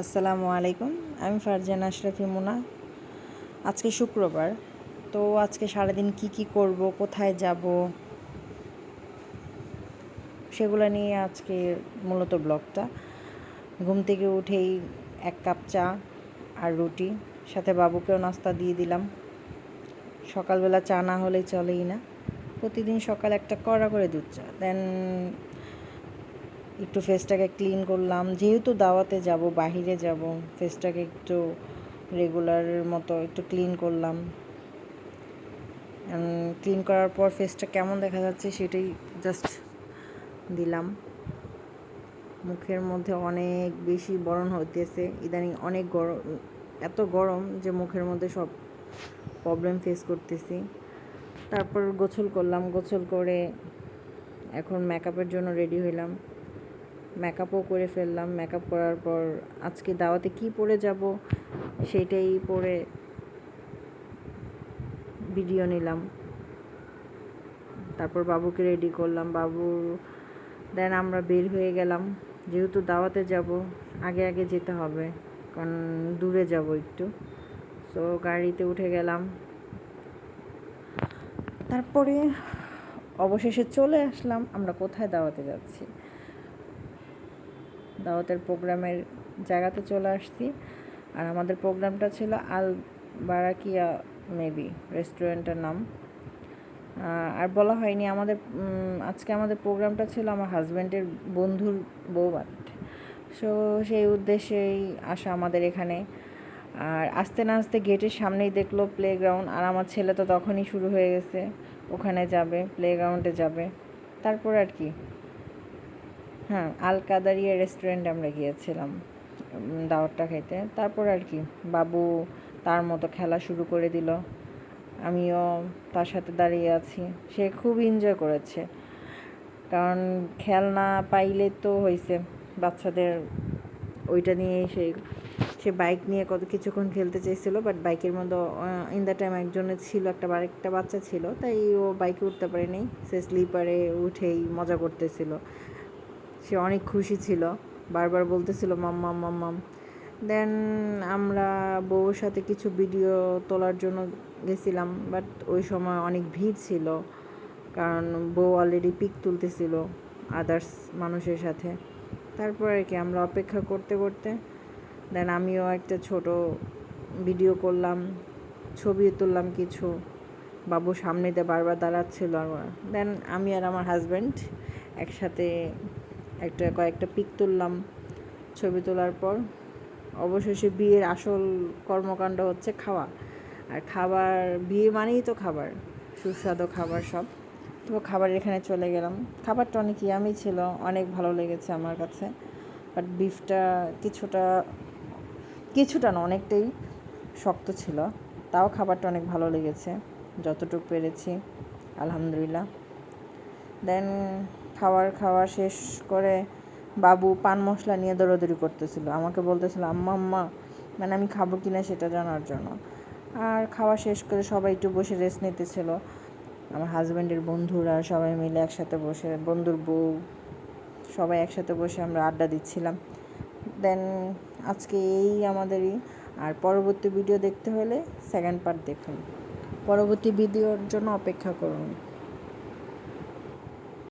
আসসালামু আলাইকুম। আমি ফারজান আশরাফি মুনা আজকে শুক্রবার। তো আজকে সারাদিন কি কি করব, কোথায় যাব, সেগুলো নিয়ে আজকে মূলত ব্লগটা। ঘুম থেকে উঠেই এক কাপ চা আর রুটি, সাথে বাবুকেও নাস্তা দিয়ে দিলাম। সকালবেলা চা না হলে চলেই না। প্রতিদিন সকাল একটা কড়া করে দুধ চা, দেন একটু ফেসটাকে ক্লিন করলাম। যেহেতু দাওয়াতে যাব, বাহিরে যাব ফেসটাকে একটু রেগুলারের মতো একটু ক্লিন করলাম। ক্লিন করার পর ফেসটা কেমন দেখা যাচ্ছে সেটাই জাস্ট দিলাম। মুখের মধ্যে অনেক বেশি বরণ হইতেছে। ইদানিং অনেক গরম, এত গরম যে মুখের মধ্যে সব প্রবলেম ফেস করতেছি। তারপর গোসল করলাম। গোসল করে এখন মেকআপের জন্য রেডি হইলাম। মেকআপও করে ফেললাম। মেকআপ করার পর আজকে দাওয়াতে কি পরে যাব সেটাই পরে ভিডিও নিলাম। তারপর বাবুকে রেডি করলাম। বাবু, দেন আমরা বের হয়ে গেলাম। যেহেতু দাওয়াতে যাব, আগে আগে যেতে হবে, কারণ দূরে যাব একটু। তো গাড়িতে উঠে গেলাম। তারপরে অবশেষে চলে আসলাম। আমরা কোথায় দাওয়াতে যাচ্ছি? দাওয়াতের প্রোগ্রামের জায়গাতে চলে আসছি। আর আমাদের প্রোগ্রামটা ছিল আল বারাকিয়া মেবি রেস্টুরেন্টের নাম। আর বলা হয়নি আমাদের আজকে আমাদের প্রোগ্রামটা ছিল আমার হাজব্যান্ডের বন্ধুর বৌবাত সো সেই উদ্দেশ্যেই আসা আমাদের এখানে। আর আস্তে না আস্তে গেটের সামনেই দেখল প্লেগ্রাউন্ড, আর আমার ছেলে তো তখনই শুরু হয়ে গেছে। ওখানে যাবে, প্লেগ্রাউন্ডে যাবে। তারপর আর কি। হ্যাঁ আল কাদারিয়া রেস্টুরেন্টে আমরা গিয়েছিলাম দাওয়াতটা খাইতে। তারপর আর কি, বাবু তার মতো খেলা শুরু করে দিল। আমিও তার সাথে দাঁড়িয়ে আছি। সে খুব এনজয় করেছে। কারণ খেলনা পাইলে তো হয়েছে বাচ্চাদের ওইটা নিয়ে সে সে বাইক নিয়ে কত কিছুক্ষণ খেলতে চেয়েছিল বাট বাইকের মধ্যে ইন দ্য টাইম একজনের ছিল, একটা আরেকটা বাচ্চা ছিল, তাই ও বাইকে উঠতে পারেনি। সে স্লিপারে উঠেই মজা করতেছিল। সে অনেক খুশি ছিল, বারবার বলতেছিল মাম্মাম মাম্মাম দেন আমরা বউর সাথে কিছু ভিডিও তোলার জন্য গেছিলাম বাট ওই সময় অনেক ভিড় ছিল, কারণ বউ অলরেডি পিক তুলতেছিল আদার্স মানুষের সাথে। তারপর আর কি আমরা অপেক্ষা করতে করতে দেন আমিও একটা ছোট ভিডিও করলাম, ছবি তুললাম কিছু, বাবু সামনে দিয়ে বারবার দাঁড়াচ্ছিল আমার। দেন আমি আর আমার হাজব্যান্ড একসাথে একটা, কয়েকটা পিক তুললাম ছবি তোলার পর। অবশেষে বিয়ের আসল কর্মকাণ্ড হচ্ছে খাওয়া। আর খাবার, বিয়ে মানেই তো খাবার, সুস্বাদু খাবার সব। তো খাবার এখানে চলে গেলাম। খাবারটা অনেক ইয়ামি ছিল, অনেক ভালো লেগেছে আমার কাছে। বাট বিফটা কিছুটা কিছুটা না, অনেকটাই শক্ত ছিল। তাও খাবারটা অনেক ভালো লেগেছে, যতটুকু পেরেছি, আলহামদুলিল্লাহ। দেন খাবার খাওয়া শেষ করে বাবু পান মশলা নিয়ে দৌড়াদৌড়ি করতেছিল। আমাকে বলতেছিল, আম্মা আম্মা মানে আমি খাব কি না সেটা জানার জন্য। আর খাওয়া শেষ করে সবাই একটু বসে রেস্ট নিতেছিল। আমার হাজব্যান্ডের বন্ধুরা সবাই মিলে একসাথে বসে, বন্ধুর বউ, সবাই একসাথে বসে আমরা আড্ডা দিচ্ছিলাম। দেন আজকে এই আমাদেরই। আর পরবর্তী ভিডিও দেখতে হলে সেকেন্ড পার্ট দেখুন। পরবর্তী ভিডিওর জন্য অপেক্ষা করুন।